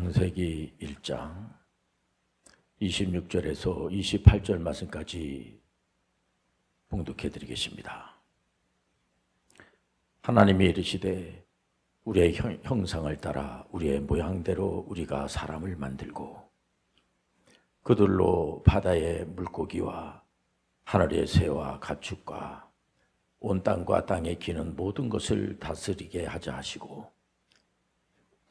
창세기 1장 26절에서 28절 말씀까지 봉독해 드리겠습니다. 하나님이 이르시되 우리의 형- 형상을 따라 우리의 모양대로 우리가 사람을 만들고 그들로 바다의 물고기와 하늘의 새와 가축과 온 땅과 땅에 기는 모든 것을 다스리게 하자 하시고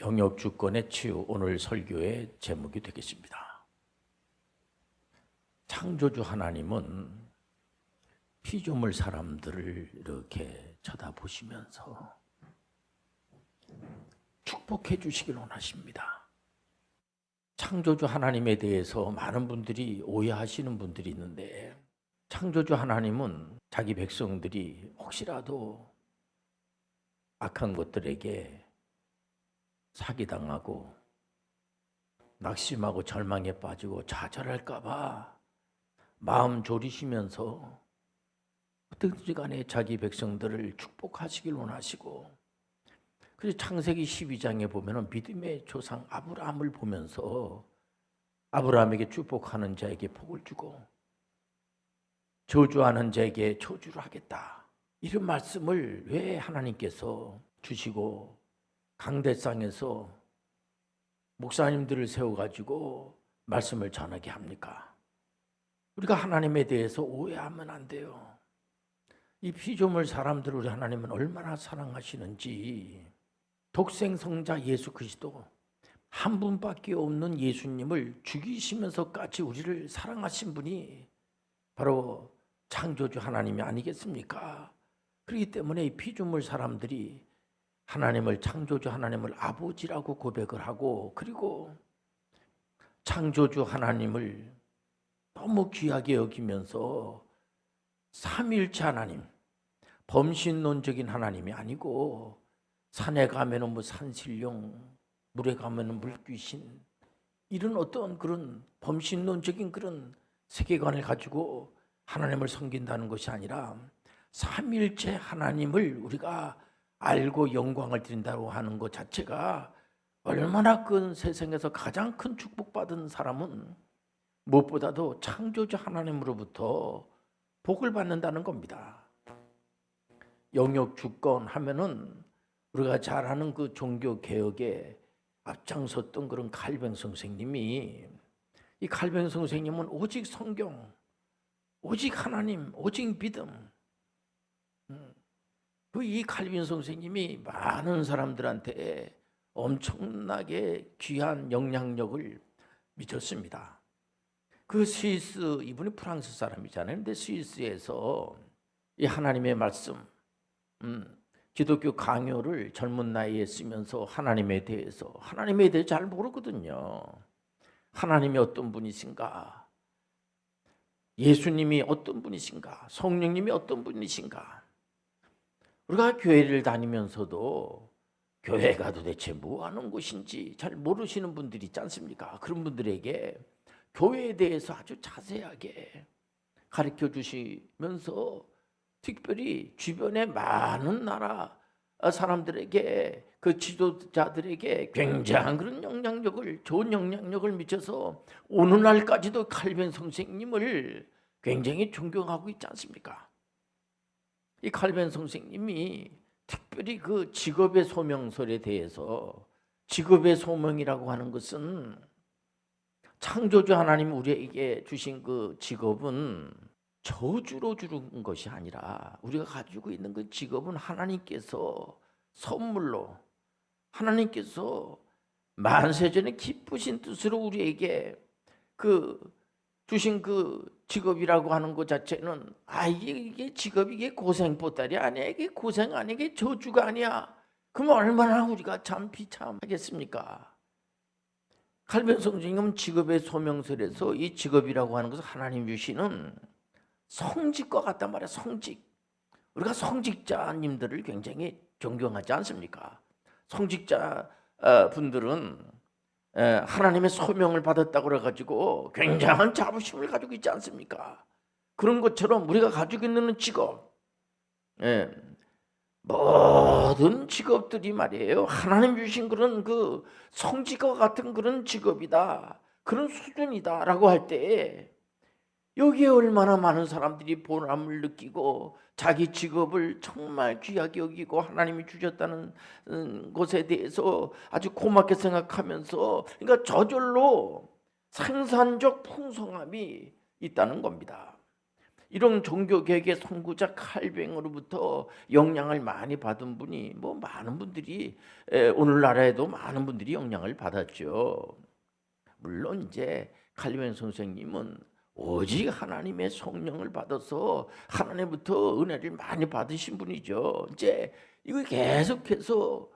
영역 주권의 치유 오늘 설교의 제목이 되겠습니다. 창조주 하나님은 피조물 사람들을 이렇게 쳐다보시면서 축복해 주시길 원하십니다. 창조주 하나님에 대해서 많은 분들이 오해하시는 분들이 있는데 창조주 하나님은 자기 백성들이 혹시라도 악한 것들에게 사기당하고 낙심하고 절망에 빠지고 좌절할까봐 마음 졸이시면서 어떻게든지 간에 자기 백성들을 축복하시길 원하시고 그래서 창세기 12장에 보면은 믿음의 조상 아브라함을 보면서 아브라함에게 축복하는 자에게 복을 주고 저주하는 자에게 저주를 하겠다. 이런 말씀을 왜 하나님께서 주시고 강대상에서 목사님들을 세워가지고 말씀을 전하게 합니까? 우리가 하나님에 대해서 오해하면 안 돼요. 이 피조물 사람들을 하나님은 얼마나 사랑하시는지 독생 성자 예수 그리스도 한 분밖에 없는 예수님을 죽이시면서까지 우리를 사랑하신 분이 바로 창조주 하나님이 아니겠습니까? 그렇기 때문에 이 피조물 사람들이 하나님을 창조주 하나님을 아버지라고 고백을 하고 그리고 창조주 하나님을 너무 귀하게 여기면서 삼일체 하나님 범신론적인 하나님이 아니고 산에 가면은 뭐 산신령 물에 가면은 물귀신 이런 어떤 그런 범신론적인 그런 세계관을 가지고 하나님을 섬긴다는 것이 아니라 삼일체 하나님을 우리가 알고 영광을 드린다고 하는 것 자체가 얼마나 큰 세상에서 가장 큰 축복받은 사람은 무엇보다도 창조주 하나님으로부터 복을 받는다는 겁니다. 영역 주권 하면은 우리가 잘 아는 그 종교 개혁에 앞장섰던 그런 칼뱅 선생님이 이 칼뱅 선생님은 오직 성경, 오직 하나님, 오직 믿음. 그 이 칼빈 선생님이 많은 사람들한테 엄청나게 귀한 영향력을 미쳤습니다. 그 스위스 이분이 프랑스 사람이잖아요. 근데 스위스에서 이 하나님의 말씀, 음, 기독교 강요를 젊은 나이에 쓰면서 하나님에 대해서 하나님에 대해 잘 모르거든요. 하나님이 어떤 분이신가? 예수님이 어떤 분이신가? 성령님이 어떤 분이신가? 우리가 교회를 다니면서도 교회가 도대체 뭐 하는 곳인지 잘 모르시는 분들이 있지 않습니까? 그런 분들에게 교회에 대해서 아주 자세하게 가르쳐 주시면서 특별히 주변의 많은 나라 사람들에게 그 지도자들에게 굉장한 그런 영향력을 좋은 영향력을 미쳐서 오늘날까지도 칼빈 선생님을 굉장히 존경하고 있지 않습니까? 이 칼빈 선생님이 특별히 그 직업의 소명설에 대해서 직업의 소명이라고 하는 것은 창조주 하나님 우리에게 주신 그 직업은 저주로 주는 것이 아니라 우리가 가지고 있는 그 직업은 하나님께서 선물로 하나님께서 만세전에 기쁘신 뜻으로 우리에게 그 주신 그 직업이라고 하는 것 자체는 아 이게, 이게 직업이 이게 고생 보따리 아니야 이게 고생 아니야 이게 저주가 아니야 그럼 얼마나 우리가 참 비참하겠습니까? 칼빈 성령님은 직업의 소명설에서 이 직업이라고 하는 것은 하나님 주시는 성직과 같단 말이야 성직 우리가 성직자님들을 굉장히 존경하지 않습니까? 성직자 어, 분들은 에, 하나님의 소명을 받았다고 그래가지고 굉장한 자부심을 가지고 있지 않습니까? 그런 것처럼 우리가 가지고 있는 직업, 예, 모든 직업들이 말이에요. 하나님 주신 그런 그 성직과 같은 그런 직업이다, 그런 수준이다라고 할 때 여기에 얼마나 많은 사람들이 보람을 느끼고 자기 직업을 정말 귀하게 여기고 하나님이 주셨다는 음, 것에 대해서 아주 고맙게 생각하면서 그러니까 저절로 생산적 풍성함이 있다는 겁니다. 이런 종교 개혁의 선구자 칼뱅으로부터 영향을 많이 받은 분이 뭐 많은 분들이 에, 오늘날에도 많은 분들이 영향을 받았죠. 물론 이제 칼뱅 선생님은 오직 하나님의 성령을 받아서 하나님부터 은혜를 많이 받으신 분이죠. 이제 이거 계속해서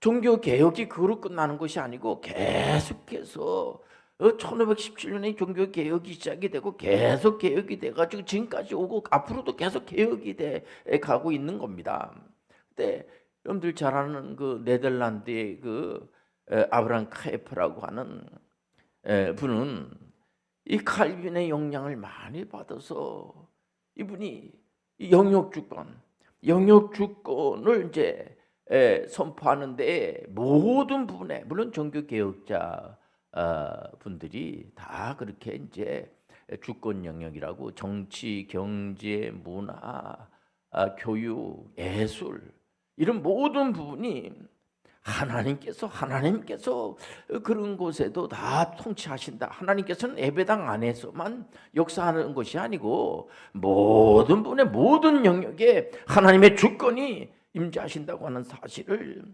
종교 개혁이 그로 끝나는 것이 아니고 계속해서 1517년에 종교 개혁이 시작이 되고 계속 개혁이 돼 가지고 지금까지 오고 앞으로도 계속 개혁이 돼 가고 있는 겁니다. 근데 여러분들 잘 아는 그 네덜란드의 그 에, 아브람 카에프라고 하는 에, 분은 이 칼빈의 영향을 많이 받아서 이분이 이 영역 주권, 영역 주권을 이제 에, 선포하는데 모든 부분에 물론 종교 개혁자 어, 분들이 다 그렇게 이제 주권 영역이라고 정치, 경제, 문화, 아, 교육, 예술 이런 모든 부분이 하나님께서 하나님께서 그런 곳에도 다 통치하신다. 하나님께서는 예배당 안에서만 역사하는 것이 아니고 모든 분의 모든 영역에 하나님의 주권이 임재하신다고 하는 사실을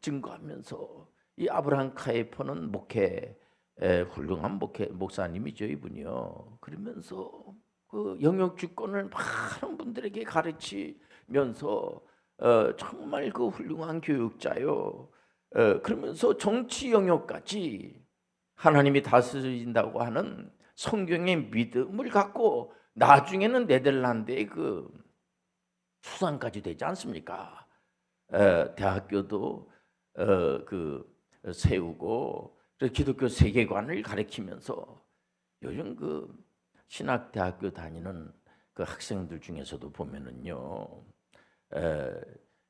증거하면서 이 아브라함 카이퍼는 목회 에, 훌륭한 목회 목사님이죠 이분이요. 그러면서 그 영역 주권을 많은 분들에게 가르치면서 어, 정말 그 훌륭한 교육자요. 어, 그러면서 정치 영역까지 하나님이 다스린다고 하는 성경의 믿음을 갖고 나중에는 네덜란드의 그 수상까지 되지 않습니까? 어, 대학교도 어, 그 세우고 그 기독교 세계관을 가르치면서 요즘 그 신학 대학교 다니는 그 학생들 중에서도 보면은요. 에,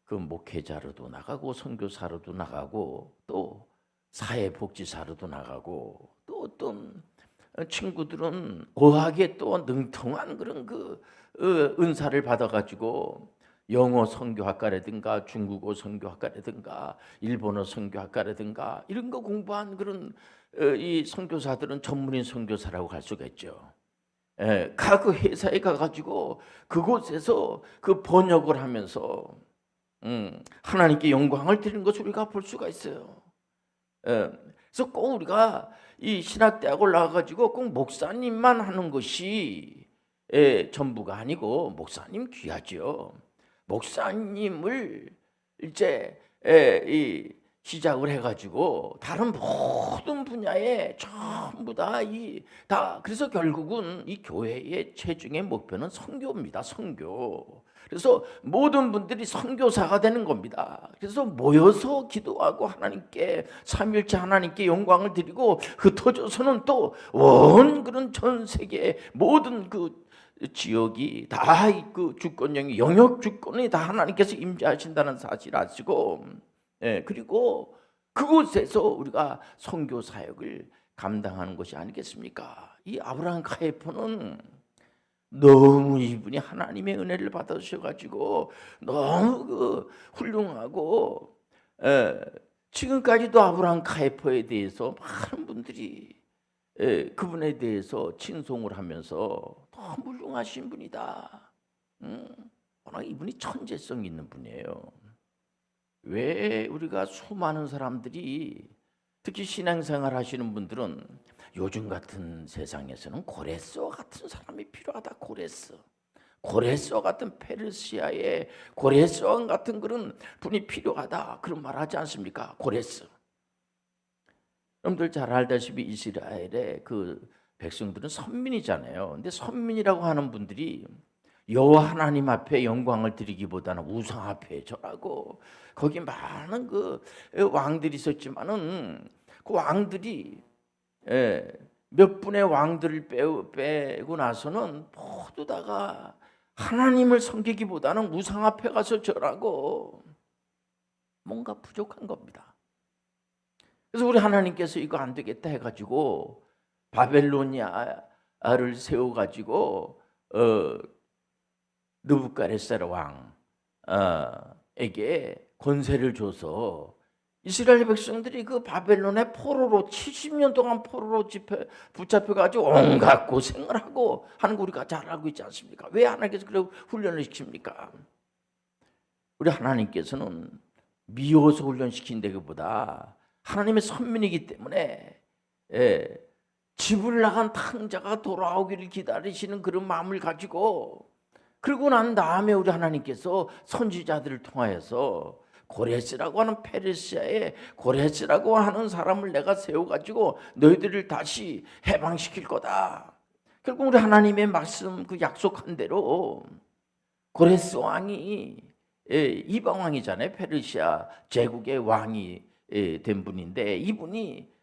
그 목회자로도 나가고 선교사로도 나가고 또 사회복지사로도 나가고 또 어떤 친구들은 어학에 또 능통한 그런 그 어, 은사를 받아가지고 영어 선교학과라든가 중국어 선교학과라든가 일본어 선교학과라든가 이런 거 공부한 그런 어, 이 선교사들은 전문인 선교사라고 할 수가 있죠. 예, 각 회사에 가가지고 그곳에서 그 번역을 하면서 음, 하나님께 영광을 드리는 것을 우리가 볼 수가 있어요. 예, 그래서 꼭 우리가 이 신학대학을 나와가지고 꼭 목사님만 하는 것이 예, 전부가 아니고 목사님 귀하죠. 목사님을 이제 에, 이 시작을 해가지고 다른 모든 분야에 전부 다 이 다 그래서 결국은 이 교회의 최종의 목표는 선교입니다. 선교. 그래서 모든 분들이 선교사가 되는 겁니다. 그래서 모여서 기도하고 하나님께 삼일째 하나님께 영광을 드리고 흩어져서는 또 원 그런 전 세계 모든 그 지역이 다 그 주권령이 영역 주권이 다 하나님께서 임재하신다는 사실 아시고 예, 그리고 그곳에서 우리가 선교 사역을 감당하는 것이 아니겠습니까? 이 아브라함 카이퍼는 너무 이분이 하나님의 은혜를 받으셔가지고 너무 그 훌륭하고 에, 지금까지도 아브라함 카이퍼에 대해서 많은 분들이 에, 그분에 대해서 칭송을 하면서 너무 훌륭하신 분이다. 음, 워낙 이분이 천재성 있는 분이에요. 왜 우리가 수많은 사람들이 특히 신앙생활 하시는 분들은 요즘 같은 세상에서는 고레스와 같은 사람이 필요하다. 고레스. 고레스와 같은 페르시아의 고레스와 같은 그런 분이 필요하다. 그런 말 하지 않습니까? 고레스. 여러분들 잘 알다시피 이스라엘의 그 백성들은 선민이잖아요. 근데 선민이라고 하는 분들이 여호와 하나님 앞에 영광을 드리기보다는 우상 앞에 절하고 거기 많은 그 왕들이 있었지만은 그 왕들이 예, 몇 분의 왕들을 빼고, 빼고 나서는 모두 다가 하나님을 섬기기보다는 우상 앞에 가서 절하고 뭔가 부족한 겁니다. 그래서 우리 하나님께서 이거 안 되겠다 해가지고 바벨로니아를 세워가지고 어, 느부갓네살 왕에게 권세를 줘서 이스라엘 백성들이 그 바벨론의 포로로 70년 동안 포로로 집혀 붙잡혀 가지고 온갖 고생을 하고 하는 거 우리가 잘 알고 있지 않습니까? 왜 하나님께서 그런 훈련을 시킵니까? 우리 하나님께서는 미워서 훈련시킨다기보다 하나님의 선민이기 때문에 예, 집을 나간 탕자가 돌아오기를 기다리시는 그런 마음을 가지고 그러고 난 다음에 우리 하나님께서 선지자들을 통하여서 고레스라고 하는 페르시아의 고레스라고 하는 사람을 내가 세워가지고 너희들을 다시 해방시킬 거다. 결국 우리 하나님의 말씀 그 약속한 대로 고레스 왕이 예, 이방 왕이잖아요. 페르시아 제국의 왕이 예, 된 분인데 이분이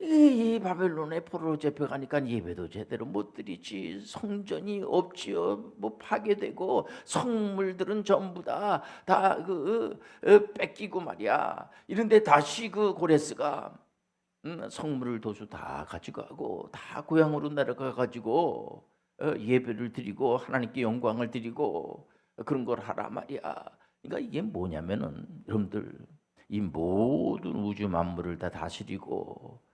이, 이 바벨론에 포로로 잡혀가니까 예배도 제대로 못 드리지. 성전이 없지요. 뭐 파괴되고 성물들은 전부 다 다그 어, 뺏기고 말이야. 이런데 다시 그 고레스가 음, 성물을 도수 다 가지고 다 고향으로 내려가 가지고 어, 예배를 드리고 하나님께 영광을 드리고 그런 걸 하라 말이야. 그러니까 이게 뭐냐면은 여러분들 이 모든 우주 만물을 다 다스리고 어,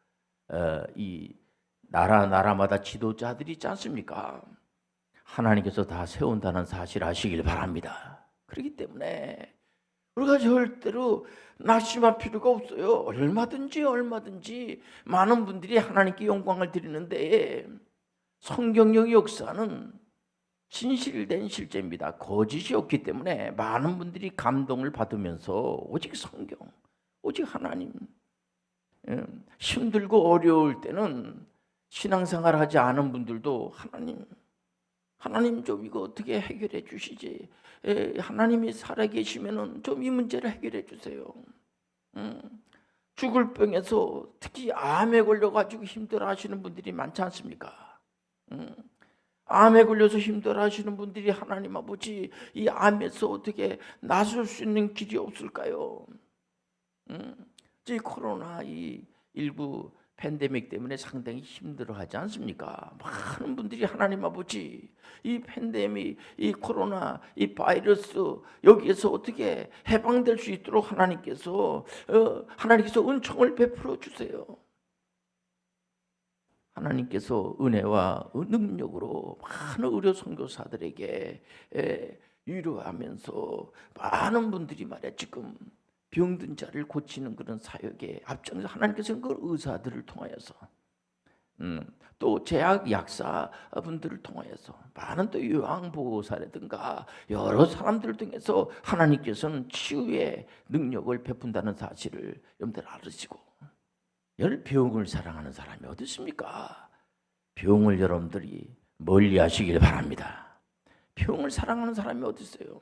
이 나라 나라마다 지도자들이 있지 않습니까? 하나님께서 다 세운다는 사실 아시길 바랍니다. 그렇기 때문에 우리가 절대로 낙심할 필요가 없어요. 얼마든지 얼마든지 많은 분들이 하나님께 영광을 드리는데 성경적 역사는 진실된 실제입니다. 거짓이 없기 때문에 많은 분들이 감동을 받으면서 오직 성경, 오직 하나님 예, 힘들고 어려울 때는 신앙생활 하지 않은 분들도 하나님 하나님 좀 이거 어떻게 해결해 주시지? 예, 하나님이 살아 계시면은 좀 이 문제를 해결해 주세요. 음, 죽을 병에서 특히 암에 걸려 가지고 힘들어 하시는 분들이 많지 않습니까? 음, 암에 걸려서 힘들어 하시는 분들이 하나님 아버지 이 암에서 어떻게 나설 수 있는 길이 없을까요? 음, 이 코로나 이 일부 팬데믹 때문에 상당히 힘들어하지 않습니까? 많은 분들이 하나님 아버지 이 팬데믹, 이 코로나, 이 바이러스 여기에서 어떻게 해방될 수 있도록 하나님께서 어, 하나님께서 은총을 베풀어 주세요. 하나님께서 은혜와 능력으로 많은 의료 선교사들에게 위로하면서 많은 분들이 말이야 지금 병든 자를 고치는 그런 사역에 앞장서 하나님께서는 그 의사들을 통하여서 음, 또 제약 약사분들을 통하여서 많은 또 요양보호사라든가 여러 사람들을 통해서 하나님께서는 치유의 능력을 베푼다는 사실을 여러분들 알으시고 열 병을 사랑하는 사람이 어디 있습니까? 병을 여러분들이 멀리 하시길 바랍니다. 병을 사랑하는 사람이 어디 있어요?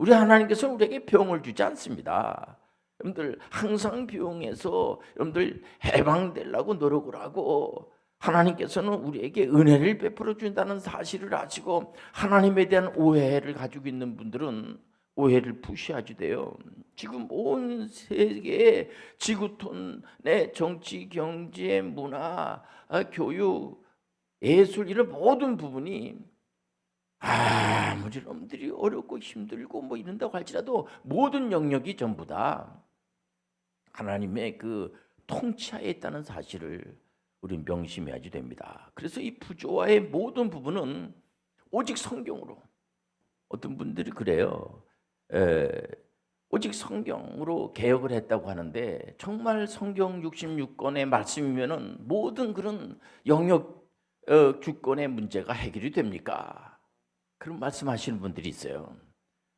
우리 하나님께서 우리에게 병을 주지 않습니다. 여러분들 항상 병에서 여러분들 해방되려고 노력을 하고 하나님께서는 우리에게 은혜를 베풀어 준다는 사실을 아시고 하나님에 대한 오해를 가지고 있는 분들은 오해를 푸시하지 돼요. 지금 온 세계의 지구촌의 정치, 경제, 문화, 아, 교육, 예술 이런 모든 부분이 아무리 놈들이 어렵고 힘들고 뭐 이런다고 할지라도 모든 영역이 전부 다 하나님의 그 통치하에 있다는 사실을 우리는 명심해야지 됩니다. 그래서 이 부조화의 모든 부분은 오직 성경으로 어떤 분들이 그래요. 에, 오직 성경으로 개혁을 했다고 하는데 정말 성경 66권의 말씀이면은 모든 그런 영역 어, 주권의 문제가 해결이 됩니까? 그런 말씀하시는 분들이 있어요.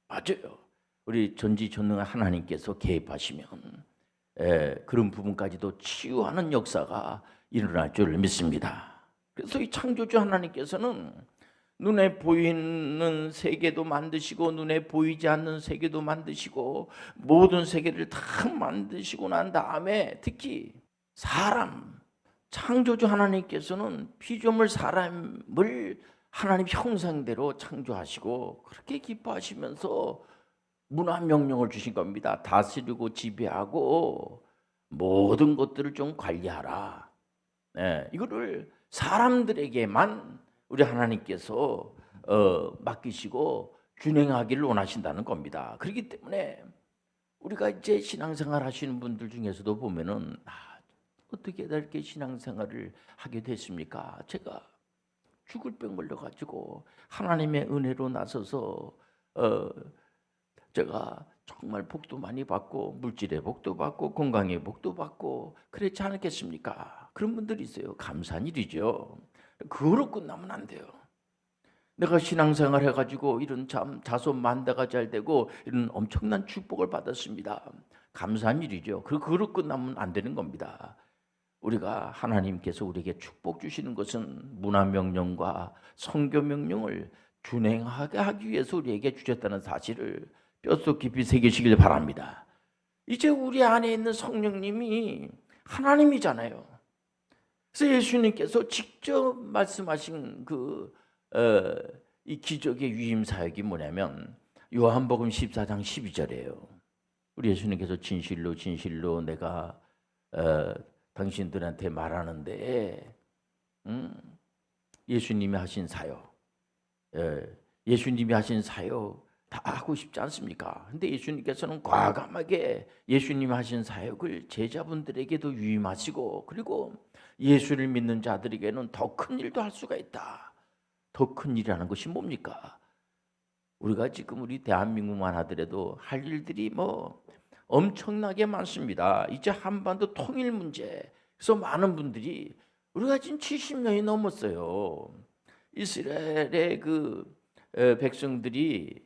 맞아요. 우리 전지전능한 하나님께서 개입하시면 에, 그런 부분까지도 치유하는 역사가 일어날 줄 믿습니다. 그래서 이 창조주 하나님께서는 눈에 보이는 세계도 만드시고 눈에 보이지 않는 세계도 만드시고 모든 세계를 다 만드시고 난 다음에 특히 사람 창조주 하나님께서는 피조물 사람을 하나님 형상대로 창조하시고 그렇게 기뻐하시면서 문화 명령을 주신 겁니다. 다스리고 지배하고 모든 것들을 좀 관리하라. 네, 이거를 사람들에게만 우리 하나님께서 어, 맡기시고 준행하기를 원하신다는 겁니다. 그렇기 때문에 우리가 이제 신앙생활 하시는 분들 중에서도 보면은 아, 어떻게 이렇게 신앙생활을 하게 됐습니까? 제가 죽을 병 걸려 가지고 하나님의 은혜로 나서서 어, 제가 정말 복도 많이 받고 물질의 복도 받고 건강의 복도 받고 그렇지 않겠습니까? 그런 분들이 있어요. 감사한 일이죠. 그거로 끝나면 안 돼요. 내가 신앙생활 해가지고 이런 참 자손 만다가 잘 되고 이런 엄청난 축복을 받았습니다. 감사한 일이죠. 그 그로 끝나면 안 되는 겁니다. 우리가 하나님께서 우리에게 축복 주시는 것은 문화 명령과 성교 명령을 준행하게 하기 위해서 우리에게 주셨다는 사실을 뼛속 깊이 새기시길 바랍니다. 이제 우리 안에 있는 성령님이 하나님이잖아요. 그래서 예수님께서 직접 말씀하신 그, 어, 이 기적의 위임 사역이 뭐냐면 요한복음 14장 12절이에요. 우리 예수님께서 진실로 진실로 내가 어, 당신들한테 말하는데 음, 예수님이 하신 사역, 예, 예수님이 하신 사역 다 하고 싶지 않습니까? 근데 예수님께서는 과감하게 예수님이 하신 사역을 제자분들에게도 위임하시고 그리고 예수를 믿는 자들에게는 더 큰 일도 할 수가 있다. 더 큰 일이라는 것이 뭡니까? 우리가 지금 우리 대한민국만 하더라도 할 일들이 뭐 엄청나게 많습니다. 이제 한반도 통일 문제. 그래서 많은 분들이 우리가 지금 70년이 넘었어요. 이스라엘의 그 에, 백성들이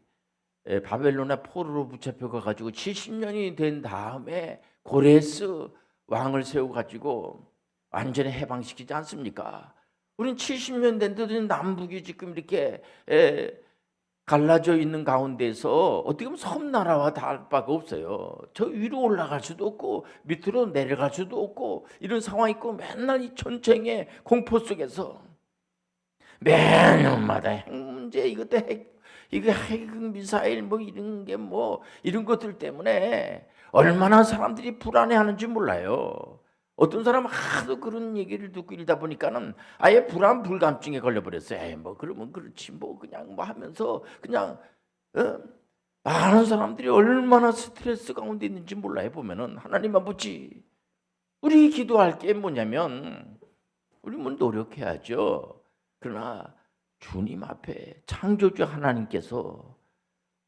에, 바벨론의 포로로 붙잡혀 가지고 70년이 된 다음에 고레스 왕을 세워 가지고 완전히 해방시키지 않습니까? 우리는 70년 된데도 남북이 지금 이렇게 에, 갈라져 있는 가운데서 어떻게 보면 섬나라와 다를 바가 없어요. 저 위로 올라갈 수도 없고 밑으로 내려갈 수도 없고 이런 상황이 있고 맨날 이 전쟁의 공포 속에서 매년마다 핵 문제 이것도 핵 이거 핵 미사일 뭐 이런 게 뭐 이런 것들 때문에 얼마나 사람들이 불안해하는지 몰라요. 어떤 사람은 하도 그런 얘기를 듣고 이러다 보니까는 아예 불안 불감증에 걸려버렸어요. 에이, 뭐 그러면 그렇지 뭐 그냥 뭐 하면서 그냥 어? 많은 사람들이 얼마나 스트레스 가운데 있는지 몰라요. 보면은 하나님 아버지 우리 기도할 게 뭐냐면 우리 뭐 노력해야죠. 그러나 주님 앞에 창조주 하나님께서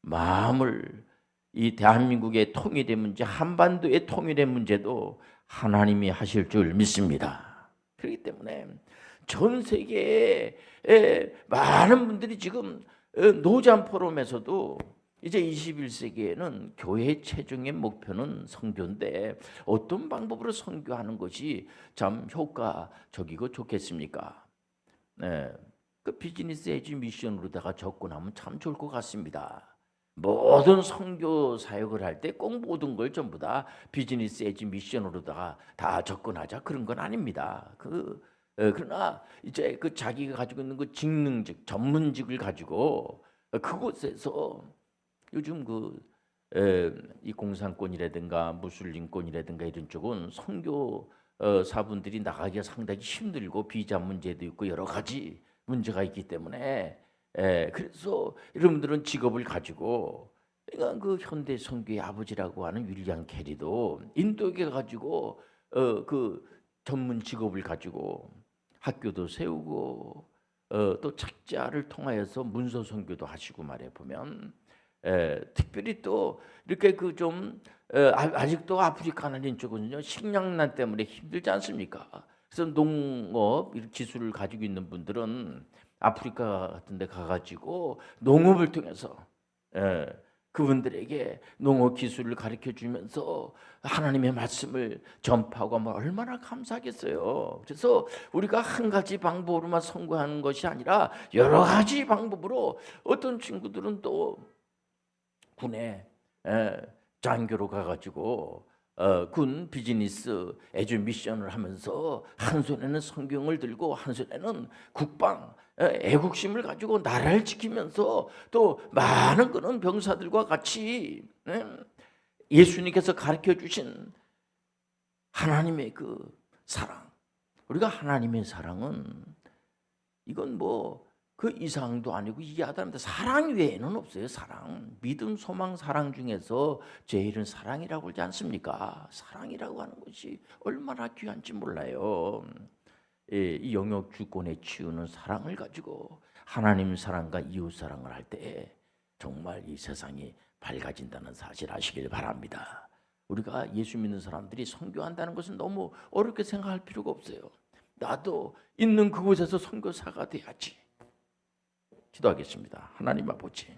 마음을 이 대한민국의 통일의 문제, 한반도의 통일의 문제도 하나님이 하실 줄 믿습니다. 그렇기 때문에 전 세계에 많은 분들이 지금 어, 노잔 포럼에서도 이제 21세기에는 교회 최종의 목표는 성교인데 어떤 방법으로 선교하는 것이 참 효과적이고 좋겠습니까? 네, 그 비즈니스 에지 미션으로다가 접근하면 참 좋을 것 같습니다. 모든 선교 사역을 할 때 꼭 모든 걸 전부 다 비즈니스 에지 미션으로다가 다 접근하자 그런 건 아닙니다. 그 어, 그러나 이제 그 자기가 가지고 있는 그 직능직 전문직을 가지고 그곳에서 요즘 그 이 공산권이라든가 무슬림권이라든가 이런 쪽은 선교 어, 사분들이 나가기가 상당히 힘들고 비자 문제도 있고 여러 가지 문제가 있기 때문에 에, 그래서 여러분들은 직업을 가지고 그러니까 그 현대 선교의 아버지라고 하는 윌리엄 캐리도 인도에 가지고 어, 그 전문 직업을 가지고 학교도 세우고 어, 또 책자를 통하여서 문서 선교도 하시고 말해 보면 에, 특별히 또 이렇게 그좀 아직도 아프리카나 이런 쪽은요 식량난 때문에 힘들지 않습니까? 그래서 농업 기술을 가지고 있는 분들은 아프리카 같은 데 가가지고 농업을 통해서 예, 그분들에게 농업 기술을 가르쳐 주면서 하나님의 말씀을 전파하고 하면 얼마나 감사하겠어요. 그래서 우리가 한 가지 방법으로만 선거하는 것이 아니라 여러 가지 방법으로 어떤 친구들은 또 군에 에, 장교로 가가지고 어, 군 비즈니스 에듀 미션을 하면서 한 손에는 성경을 들고 한 손에는 국방 에, 애국심을 가지고 나라를 지키면서 또 많은 그런 병사들과 같이 에, 예수님께서 가르쳐 주신 하나님의 그 사랑 우리가 하나님의 사랑은 이건 뭐 그 이상도 아니고 이하다는데 사랑 외에는 없어요. 사랑, 믿음, 소망, 사랑 중에서 제일은 사랑이라고 그러지 않습니까? 사랑이라고 하는 것이 얼마나 귀한지 몰라요. 예, 이 영역 주권에 치우는 사랑을 가지고 하나님 사랑과 이웃 사랑을 할때 정말 이 세상이 밝아진다는 사실 아시길 바랍니다. 우리가 예수 믿는 사람들이 선교한다는 것은 너무 어렵게 생각할 필요가 없어요. 나도 있는 그곳에서 선교사가 돼야지. 기도하겠습니다. 하나님 아버지,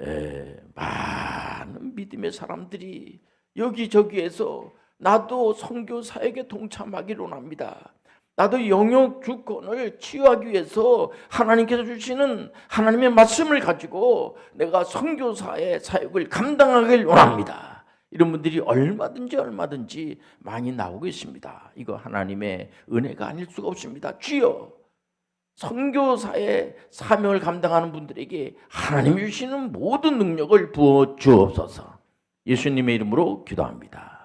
에, 많은 믿음의 사람들이 여기저기에서 나도 선교 사역에 동참하기를 원합니다. 나도 영역 주권을 치유하기 위해서 하나님께서 주시는 하나님의 말씀을 가지고 내가 선교사의 사역을 감당하길 원합니다. 이런 분들이 얼마든지 얼마든지 많이 나오고 있습니다. 이거 하나님의 은혜가 아닐 수가 없습니다. 주여 선교사의 사명을 감당하는 분들에게 하나님이 주시는 모든 능력을 부어 주옵소서. 예수님의 이름으로 기도합니다.